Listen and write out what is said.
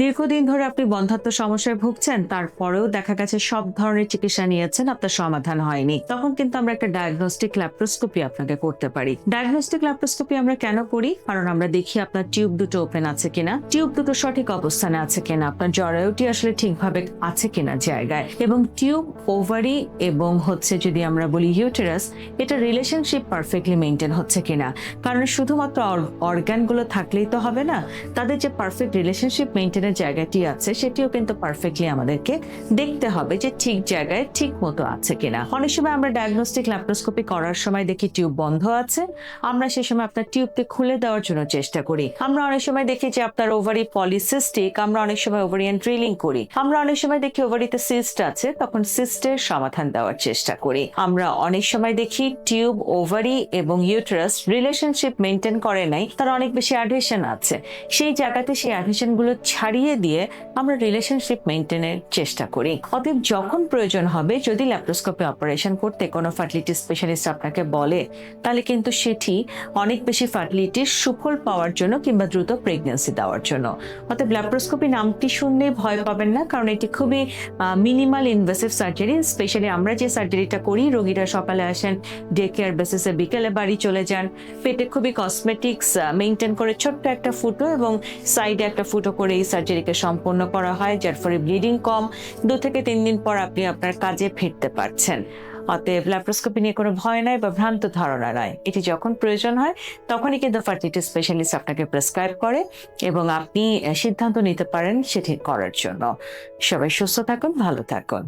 দীর্ঘদিন ধরে আপনি বন্ধাত্ম সমস্যায় ভুগছেন, তারপরেও দেখা গেছে সব ধরনের চিকিৎসা নিয়েছেন, আপনার সমাধান হয়নি। তখন কিন্তু আমরা একটা ডায়াগনস্টিক ল্যাপ্রোস্কোপি আপনাকে করতে পারি। ডায়াগনস্টিক ল্যাপ্রোস্কোপি আমরা কেন করি? কারণ আমরা দেখি আপনার টিউব দুটো ওপেন আছে কিনা টিউব দুটো সঠিক অবস্থানে আছে কিনা, আপনার জরায়ুটি আসলে ঠিকভাবে আছে কিনা জায়গায়। এবং টিউব ওভারি এবং হচ্ছে যদি আমরা বলি ইউটেরাস এটা রিলেশনশিপ পারফেক্টলি মেনটেন হচ্ছে কিনা। কারণ শুধুমাত্র অর্গানগুলো থাকলেই তো হবে না, তাদের যে পারফেক্ট রিলেশনশিপ মেনটেনের জায়গাটি আছে, সেটিও কিন্তু পারফেক্টলি আমাদেরকে দেখতে হবে যে ঠিক জায়গায় ঠিক মতো আছে কিনা। অনেক সময় আমরা ডায়াগনস্টিক ল্যাপ্রোস্কোপি করার সময় দেখি টিউব বন্ধ আছে, আমরা সে সময় আপনার টিউবকে খুলে দেওয়ার জন্য চেষ্টা করি। আমরা অনেক সময় দেখি যে আপনার ওভারি পলিসিস্টিক আমরা অনেক সময় ওভারিয়ান ড্রিলিং করি। আমরা অনেক সময় দেখি ওভারিতে সিস্ট আছে, তখন সিস্টের সমাধান দেওয়ার চেষ্টা করি। আমরা অনেক সময় দেখি টিউব ওভারি এবং ইউটারাস রিলেশনশিপ মেনটেন করে নাই, তার অনেক বেশি অ্যাডহেশন আছে। সেই জায়গাতে সেই অ্যাডহেশনগুলো ছাড়িয়ে দিয়ে আমরা রিলেশনশিপ মেনটেনের চেষ্টা করি। অতএব যখন প্রয়োজন হবে, যদি ল্যাপ্রোস্কোপি অপারেশন করতে কোনো ফার্টিলিটি স্পেশালিস্ট আপনাকে বলে, তাহলে কিন্তু সেটি অনেক বেশি ফার্টিলিটির সুফল পাওয়ার জন্য কিংবা দ্রুত প্রেগনেন্সি দেওয়ার জন্য। অতএব ল্যাপ্রোস্কোপি নামটি শুনলেই ভয় পাবেন না, কারণ এটি খুবই মিনিমাল ইনভেসিভ সার্জারি স্পেশালি আমরা যে সার্জারিটা করি, রোগীরা সকালে আসেন ডে কেয়ার বেসিসে বিকেলে বাড়ি চলে যান। পেটে খুবই কসমেটিক্স মেনটেন করে ছোট্ট একটা ফুটো এবং সাইডে একটা ফুটো করে এই সার্জারিকে সম্পন্ন করা হয়, যার ফলে ব্লিডিং কম। দু থেকে তিন দিন পর আপনি আপনার কাজে ফিরতে পারছেন। অতএব ল্যাপ্রোস্কোপি নিয়ে কোনো ভয় নাই বা ভ্রান্ত ধারণা নয় এটি যখন প্রয়োজন হয়, তখনই কিন্তু ফার্টিলিটি স্পেশালিস্ট আপনাকে প্রেসক্রাইব করে এবং আপনি সিদ্ধান্ত নিতে পারেন সেটি করার জন্য। সবাই সুস্থ থাকুন, ভালো থাকুন।